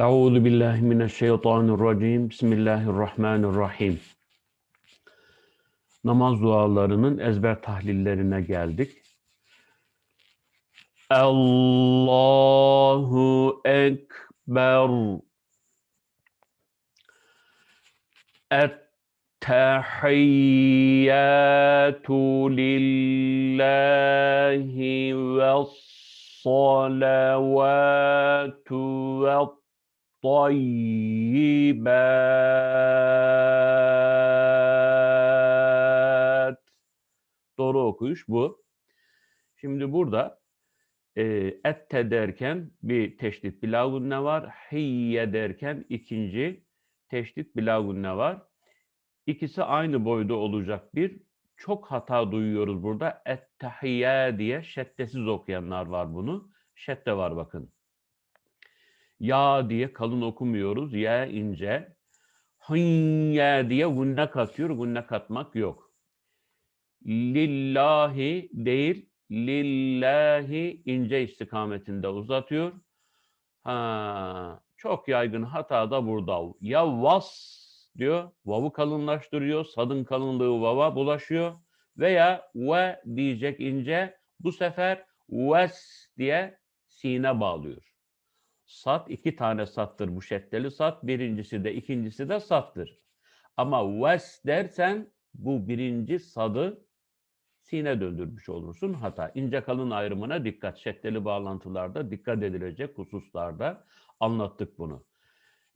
Euzu billahi mineşşeytanirracim. Bismillahirrahmanirrahim. Namaz dualarının ezber tahlillerine geldik. Allahu ekber. Ettehiyyatu lillahi ve salavatu ve tayyibat. Doğru okuyuş bu. Şimdi burada e, ette derken bir teşdit bilagunne var. Hiyye derken ikinci teşdit bilagunne var. İkisi aynı boyda olacak bir. Çok hata duyuyoruz burada. Ettehiyye diye şeddesiz okuyanlar var bunu. Şedde var bakın. Ya diye kalın okumuyoruz. Ya ince. Hınye diye gunne katıyor. Gunne katmak yok. Lillahi değil. Lillahi ince istikametinde uzatıyor. Ha, çok yaygın hata da burada. Ya vas diyor. Vav'u kalınlaştırıyor. Sadın kalınlığı vava bulaşıyor. Veya ve diyecek ince. Bu sefer ves diye sine bağlıyor. Sat iki tane sattır bu şeddeli sat. Birincisi de ikincisi de sattır. Ama ves dersen bu birinci sadı sine döndürmüş olursun. Hata. ince kalın ayrımına dikkat. Şeddeli bağlantılarda dikkat edilecek hususlarda anlattık bunu.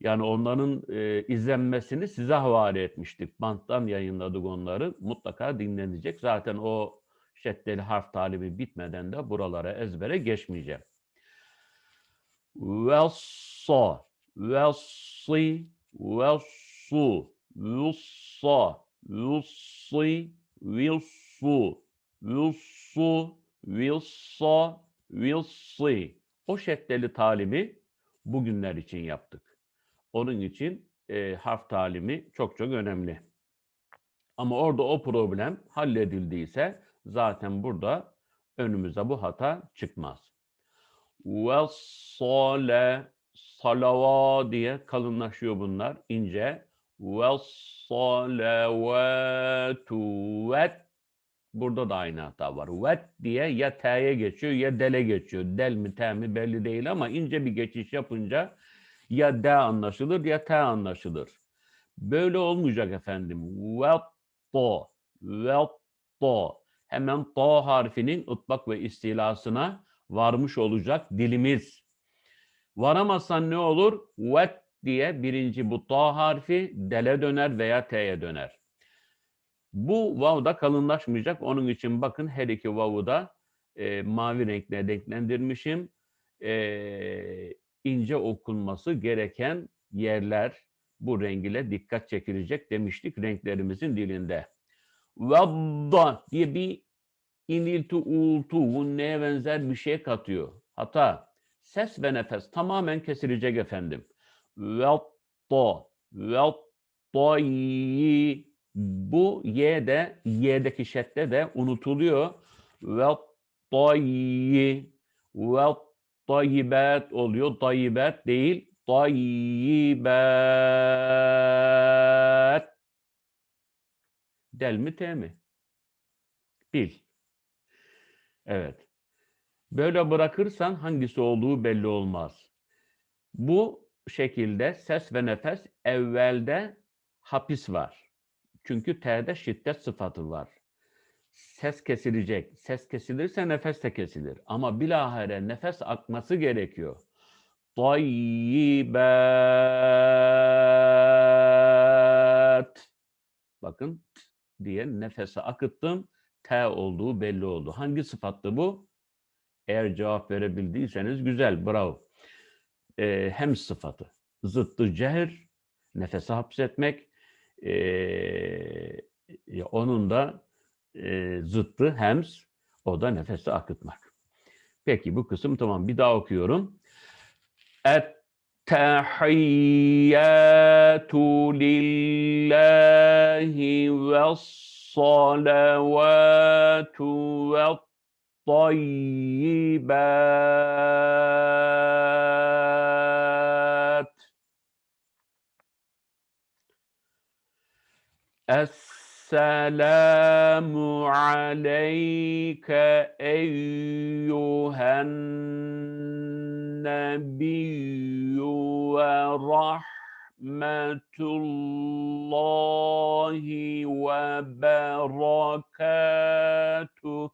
Yani onların e, izlenmesini size havale etmiştik. Banttan yayınladık onları. Mutlaka dinlenecek. Zaten o şeddeli harf talibi bitmeden de buralara ezbere geçmeyeceğim. Vessa, vessi, vessu, vussa, vussi, vilsu, vilsu, vilsa, vilsi. O şeddeli talimi bugünler için yaptık. Onun için e, harf talimi çok çok önemli. Ama orada o problem halledildiyse zaten burada önümüze bu hata çıkmaz. Ve sale salava diye kalınlaşıyor bunlar ince. Ve salavatu vet Burada da aynı hata var. Vet diye ya t'ye geçiyor ya dele geçiyor. Del mi t mi belli değil ama ince bir geçiş yapınca ya d anlaşılır ya t anlaşılır. Böyle olmayacak efendim. Vetto, vetto. Hemen to harfinin ıtlak ve istilasına varmış olacak dilimiz. Varamazsan ne olur? Vet diye birinci bu to harfi dele döner veya t'ye döner. Bu vav da kalınlaşmayacak. Onun için bakın her iki vav'u da e, mavi renkle renklendirmişim. E, ince okunması gereken yerler bu renk ile dikkat çekilecek demiştik renklerimizin dilinde. Vadda diye bir inilti, uğultu, neye benzer bir şey katıyor. Hata. Ses ve nefes tamamen kesilecek efendim. Vadda, vadda, bu y de y'deki şedde de unutuluyor. Ve tayyi ve tayyibat oluyor. Tayyibat değil. Tayyibat. Del mi te mi? Bil. Evet. Böyle bırakırsan hangisi olduğu belli olmaz. Bu şekilde ses ve nefes evvelde hapis var. Çünkü T'de şiddet sıfatı var. Ses kesilecek. Ses kesilirse nefes de kesilir. Ama bilahare nefes akması gerekiyor. Tayyibat. Bakın diye nefesi akıttım. T olduğu belli oldu. Hangi sıfattı bu? Eğer cevap verebildiyseniz güzel, bravo. Ee, hem sıfatı. Zıttı cehir, nefesi hapsetmek, ee, onun da e, zıttı hems, o da nefesi akıtmak. Peki bu kısım tamam. Bir daha okuyorum. Ettehiyyatu lillahi ve الصلوات والطيبات. السلام عليك أيها النبي ورحمة rahmetullahi ve berekatuh.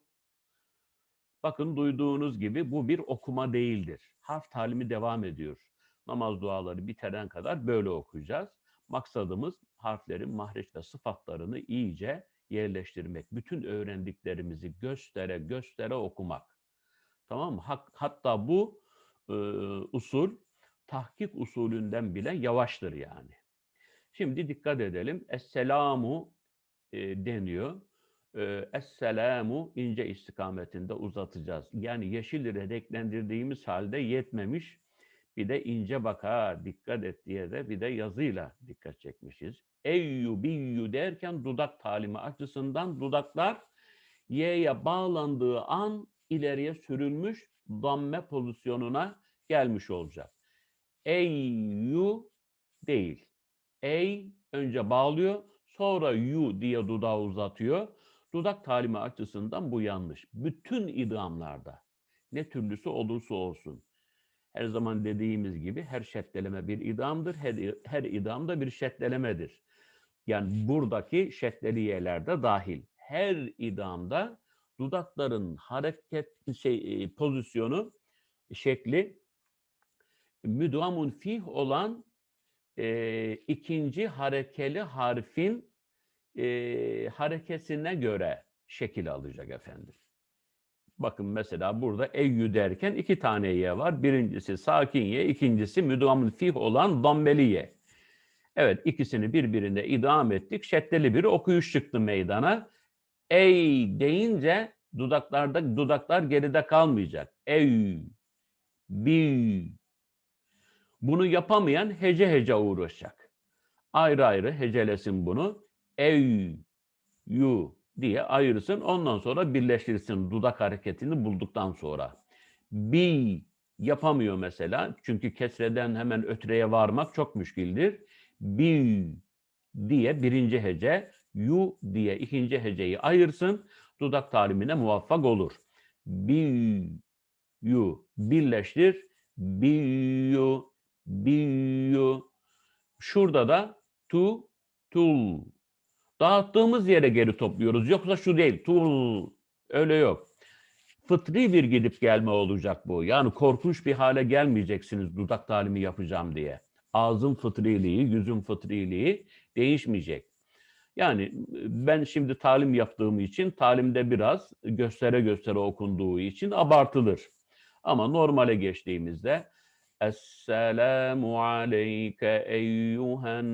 Bakın duyduğunuz gibi bu bir okuma değildir. Harf talimi devam ediyor. Namaz duaları biteren kadar böyle okuyacağız. Maksadımız harflerin mahreç ve sıfatlarını iyice yerleştirmek. Bütün öğrendiklerimizi göstere göstere okumak. Tamam mı? Hatta bu e, usul tahkik usulünden bile yavaştır yani. Şimdi dikkat edelim. Esselamu e, deniyor. E, Esselamu ince istikametinde uzatacağız. Yani yeşil renklendirdiğimiz halde yetmemiş. Bir de ince baka dikkat et diye de bir de yazıyla dikkat çekmişiz. Eyyü biyyü derken dudak talimi açısından dudaklar y'ye bağlandığı an ileriye sürülmüş damme pozisyonuna gelmiş olacak. Eyyü değil. Ey önce bağlıyor, sonra yu diye dudağı uzatıyor. Dudak talimi açısından bu yanlış. Bütün idamlarda ne türlüsü olursa olsun her zaman dediğimiz gibi her şeddeleme bir idamdır. Her, her idam da bir şeddelemedir. Yani buradaki şeddeliyeler de dahil. Her idamda dudakların hareket şey e, pozisyonu, şekli müdamun fih olan e, ikinci harekeli harfin e, harekesine göre şekil alacak efendim. Bakın mesela burada eyyü derken iki tane ye var. Birincisi sakin ye, ikincisi müdamın fih olan dammeli ye. Evet ikisini birbirine idam ettik. Şeddeli bir okuyuş çıktı meydana. Ey deyince dudaklarda dudaklar geride kalmayacak. Ey, bi. Bunu yapamayan hece hece uğraşacak. Ayrı ayrı hecelesin bunu. Ey, yu, diye ayırsın. Ondan sonra birleştirsin dudak hareketini bulduktan sonra. Bi yapamıyor mesela. Çünkü kesreden hemen ötreye varmak çok müşkildir. Bi diye birinci hece, yu diye ikinci heceyi ayırsın. Dudak talimine muvaffak olur. Bi yu birleştir. Bi yu bi yu. Şurada da tu tul Dağıttığımız yere geri topluyoruz. Yoksa şu değil. Tul. Öyle yok. Fıtri bir gidip gelme olacak bu. Yani korkunç bir hale gelmeyeceksiniz dudak talimi yapacağım diye. Ağzın fıtriliği, yüzün fıtriliği değişmeyecek. Yani ben şimdi talim yaptığım için talimde biraz göstere göstere okunduğu için abartılır. Ama normale geçtiğimizde Aleyke eyyühen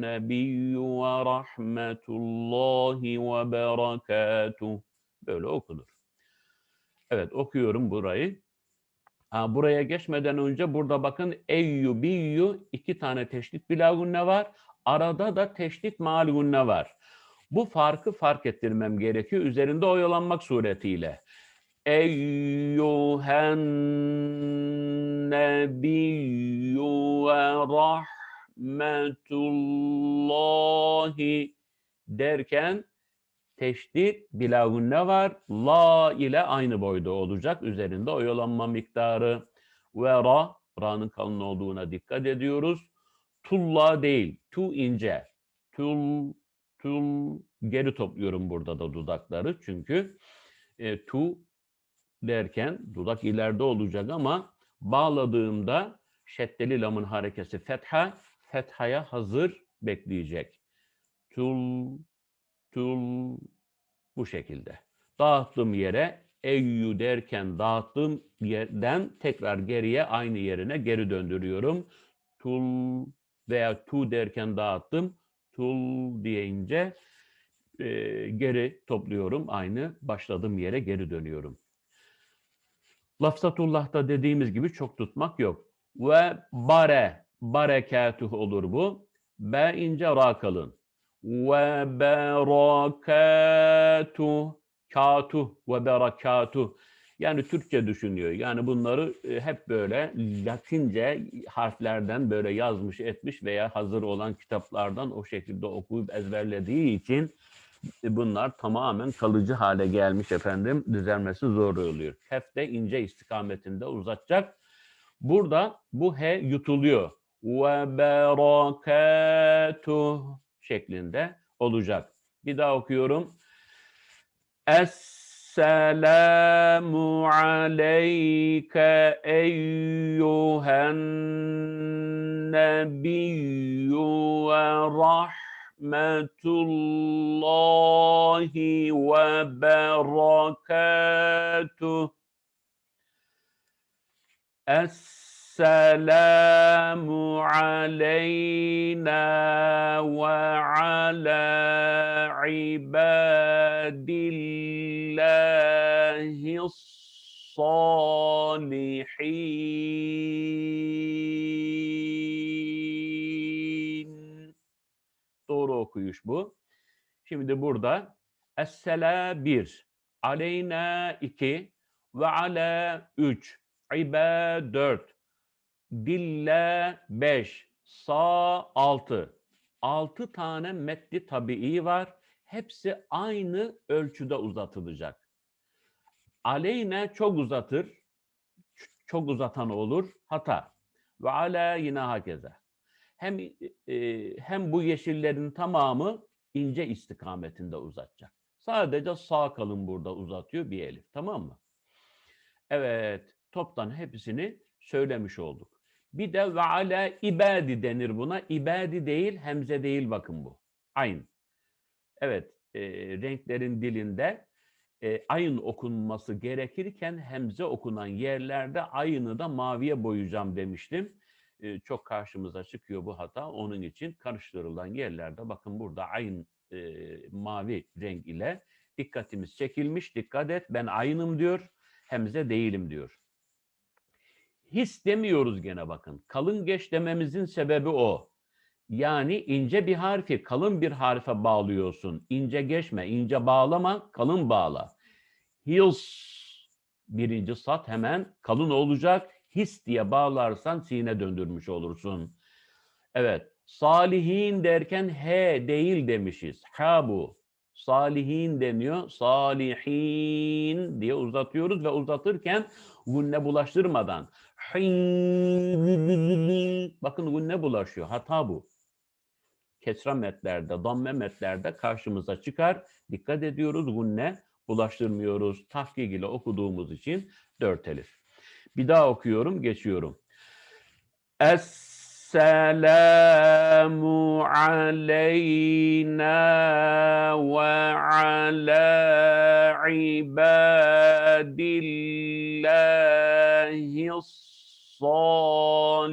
nebiyyü ve rahmetullahi ve berekatuh. Böyle okunur. Evet okuyorum burayı. Ha, buraya geçmeden önce burada bakın eyyü biyyü iki tane teşdit bilagunne var. Arada da teşdit malgunne var. Bu farkı fark ettirmem gerekiyor. Üzerinde oyalanmak suretiyle eyyühen nebiyyü ve rahmetullahi derken teşdit ne var? La ile aynı boyda olacak. Üzerinde oyalanma miktarı. Ve ra, ra'nın kalın olduğuna dikkat ediyoruz. Tulla değil, tu ince. Tul, tul, geri topluyorum burada da dudakları. Çünkü e, tu derken dudak ileride olacak ama bağladığımda şeddeli lamın harekesi fetha, fethaya hazır bekleyecek. Tul, tul bu şekilde. Dağıttığım yere eyyü derken dağıttığım yerden tekrar geriye aynı yerine geri döndürüyorum. Tul veya tu derken dağıttım. Tul deyince e, geri topluyorum. Aynı başladığım yere geri dönüyorum. Lafzatullah'ta dediğimiz gibi çok tutmak yok. Ve bare, barekatuh olur bu. Be ince ra kalın. Ve berakatuh, katuh ve berakatuh. Yani Türkçe düşünüyor. Yani bunları e, hep böyle Latince harflerden böyle yazmış etmiş veya hazır olan kitaplardan o şekilde okuyup ezberlediği için bunlar tamamen kalıcı hale gelmiş efendim. Düzelmesi zor oluyor. Hef de ince istikametinde uzatacak. Burada bu he yutuluyor. Ve berekatuh şeklinde olacak. Bir daha okuyorum. Esselamu aleyke eyyühen nebiyyü ve rahmetullahi ve berekatuh. السلام علينا وعلى عباد الله الصالحين okuyuş bu. Şimdi burada Essela 1, Aleyna 2 ve ala 3, İbe 4, Dille 5, Sa 6. 6 tane metni tabii var. Hepsi aynı ölçüde uzatılacak. Aleyne çok uzatır. Çok uzatan olur. Hata. Ve ala yine hakeza. Hem e, hem bu yeşillerin tamamı ince istikametinde uzatacak. Sadece sağ kalın burada uzatıyor bir elif. Tamam mı? Evet. Toptan hepsini söylemiş olduk. Bir de ve ala ibadi denir buna. İbadi değil, hemze değil bakın bu. Aynı. Evet, e, renklerin dilinde e, ayın okunması gerekirken hemze okunan yerlerde ayını da maviye boyayacağım demiştim. Çok karşımıza çıkıyor bu hata. Onun için karıştırılan yerlerde bakın burada ayın e, mavi renk ile dikkatimiz çekilmiş. Dikkat et ben ayınım diyor, hemze değilim diyor. His demiyoruz gene bakın. Kalın geç dememizin sebebi o. Yani ince bir harfi kalın bir harfe bağlıyorsun. İnce geçme, ince bağlama, kalın bağla. Hils birinci sat hemen kalın olacak. His diye bağlarsan sine döndürmüş olursun. Evet. Salihin derken he değil demişiz. Ha bu. Salihin deniyor. Salihin diye uzatıyoruz ve uzatırken gunne bulaştırmadan. Bakın gunne bulaşıyor. Hata bu. Kesra metlerde, damme metlerde karşımıza çıkar. Dikkat ediyoruz gunne bulaştırmıyoruz. Tahkik ile okuduğumuz için dört elif. Bir daha okuyorum, geçiyorum. Esselamu aleyna ve ala ibadillahi salihin.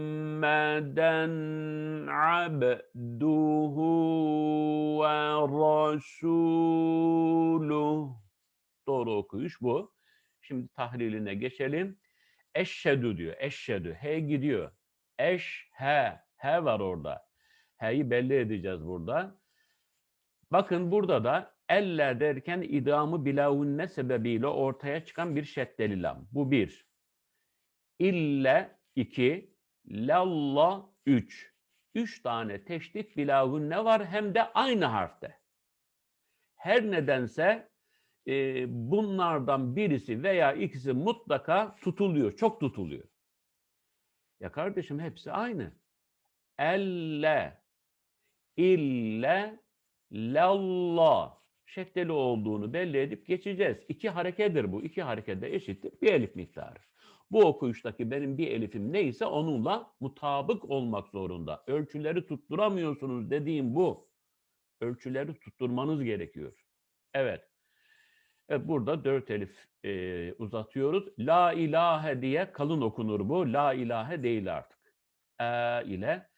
Muhammeden abduhu ve rasuluh. Doğru okuyuş bu. Şimdi tahliline geçelim. Eşhedü diyor. Eşhedü. He gidiyor. Eş, he. He var orada. He'yi belli edeceğiz burada. Bakın burada da elle derken idamı bilavunne sebebiyle ortaya çıkan bir şeddeli lam. Bu bir. İlle iki. Lalla üç. Üç tane teşdit bilavunne var hem de aynı harfte. Her nedense e, bunlardan birisi veya ikisi mutlaka tutuluyor. Çok tutuluyor. Ya kardeşim hepsi aynı. Elle, ille, lalla şeddeli olduğunu belli edip geçeceğiz. İki harekedir bu. İki harekede eşittir bir elif miktarı. Bu okuyuştaki benim bir elifim neyse onunla mutabık olmak zorunda. Ölçüleri tutturamıyorsunuz dediğim bu. ölçüleri tutturmanız gerekiyor. Evet. Evet burada dört elif e, uzatıyoruz. La ilahe diye kalın okunur bu. La ilahe değil artık. E ile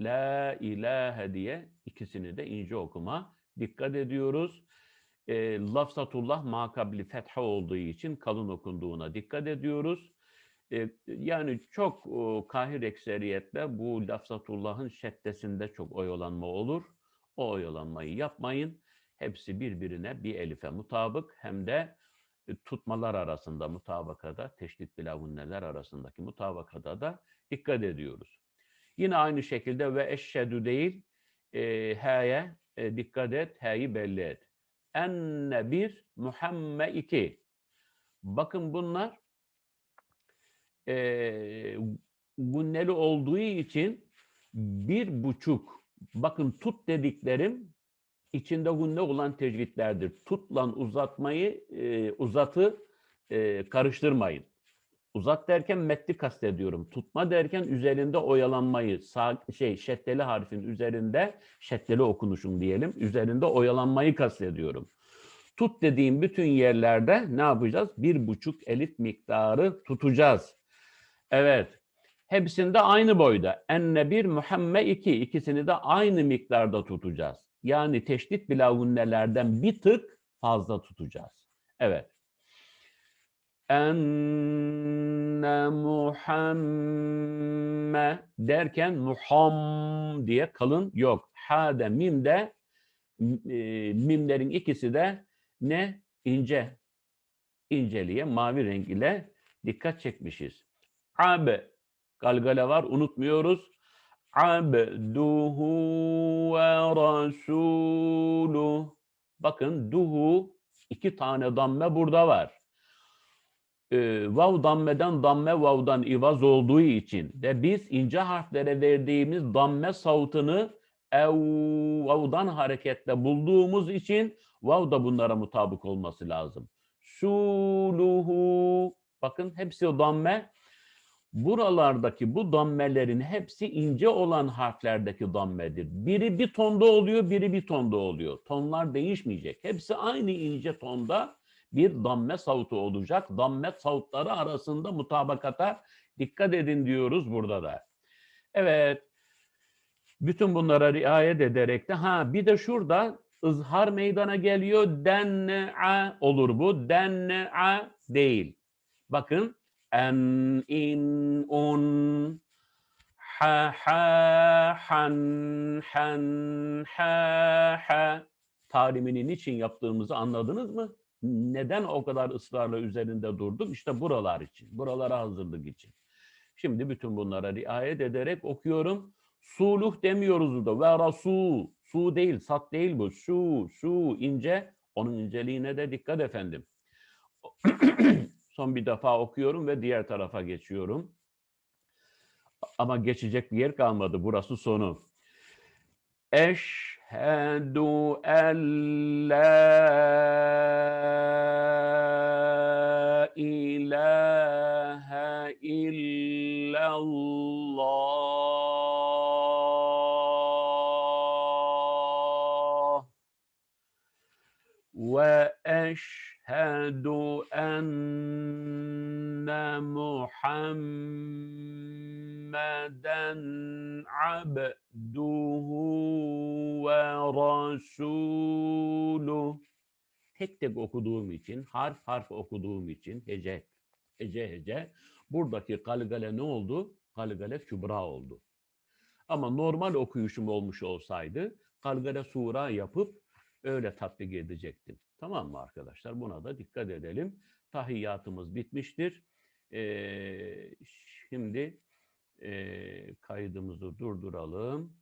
La ilahe diye ikisini de ince okuma. Dikkat ediyoruz. E, lafzatullah makabli fetha olduğu için kalın okunduğuna dikkat ediyoruz. Yani çok kahir ekseriyetle bu lafzatullahın şeddesinde çok oyalanma olur. O oyalanmayı yapmayın. Hepsi birbirine bir elife mutabık hem de e, tutmalar arasında mutabakada, teşdit bilavunneler arasındaki mutabakada da dikkat ediyoruz. Yine aynı şekilde ve eşhedü değil, e, h'ye e, dikkat et, h'yi belli et. Enne bir, Muhammed iki. Bakın bunlar e, gunneli olduğu için bir buçuk, bakın tut dediklerim içinde gunne olan tecvidlerdir. Tutla uzatmayı, e, uzatı e, karıştırmayın. Uzat derken metni kastediyorum. Tutma derken üzerinde oyalanmayı, sağ, şey şeddeli harfin üzerinde, şeddeli okunuşum diyelim, üzerinde oyalanmayı kastediyorum. Tut dediğim bütün yerlerde ne yapacağız? Bir buçuk elif miktarı tutacağız. Evet. Hepsinde aynı boyda. Enne bir, Muhammed iki. İkisini de aynı miktarda tutacağız. Yani teşdit bilavunnelerden bir tık fazla tutacağız. Evet. Enne Muhammed derken muham diye kalın yok. Ha de mim de e, mimlerin ikisi de ne? ince. İnceliğe mavi renk ile dikkat çekmişiz. Ab galgale var unutmuyoruz. Abduhu ve rasuluh. Bakın duhu iki tane damme burada var. Ee, vav dammeden damme vavdan ivaz olduğu için ve biz ince harflere verdiğimiz damme savtını ev vavdan hareketle bulduğumuz için vav da bunlara mutabık olması lazım. Suluhu bakın hepsi damme buralardaki bu dammelerin hepsi ince olan harflerdeki dammedir. Biri bir tonda oluyor, biri bir tonda oluyor. Tonlar değişmeyecek. Hepsi aynı ince tonda bir damme savutu olacak. Damme savutları arasında mutabakata dikkat edin diyoruz burada da. Evet. Bütün bunlara riayet ederek de ha bir de şurada ızhar meydana geliyor. Den'a olur bu. Den'a değil. Bakın en, in, un, ha, ha, han, han, ha, ha. Talimini niçin yaptığımızı anladınız mı? Neden o kadar ısrarla üzerinde durdum? İşte buralar için, buralara hazırlık için. Şimdi bütün bunlara riayet ederek okuyorum. Suluh demiyoruz burada. Ve rasu. Su değil, sat değil bu. Su, su ince. Onun inceliğine de dikkat efendim. Son bir defa okuyorum ve diğer tarafa geçiyorum. Ama geçecek bir yer kalmadı. Burası sonu. Eşhedü en la ilahe illallah ve eşhedü enne Muhammeden abduhu ve rasuluh. Tek tek okuduğum için, harf harf okuduğum için, hece, hece hece, buradaki kalgale ne oldu? Kalgale kübra oldu. Ama normal okuyuşum olmuş olsaydı, kalgale sura yapıp öyle tatbik edecektim. Tamam mı arkadaşlar? Buna da dikkat edelim. Tahiyyatımız bitmiştir. Ee, şimdi e, kaydımızı durduralım.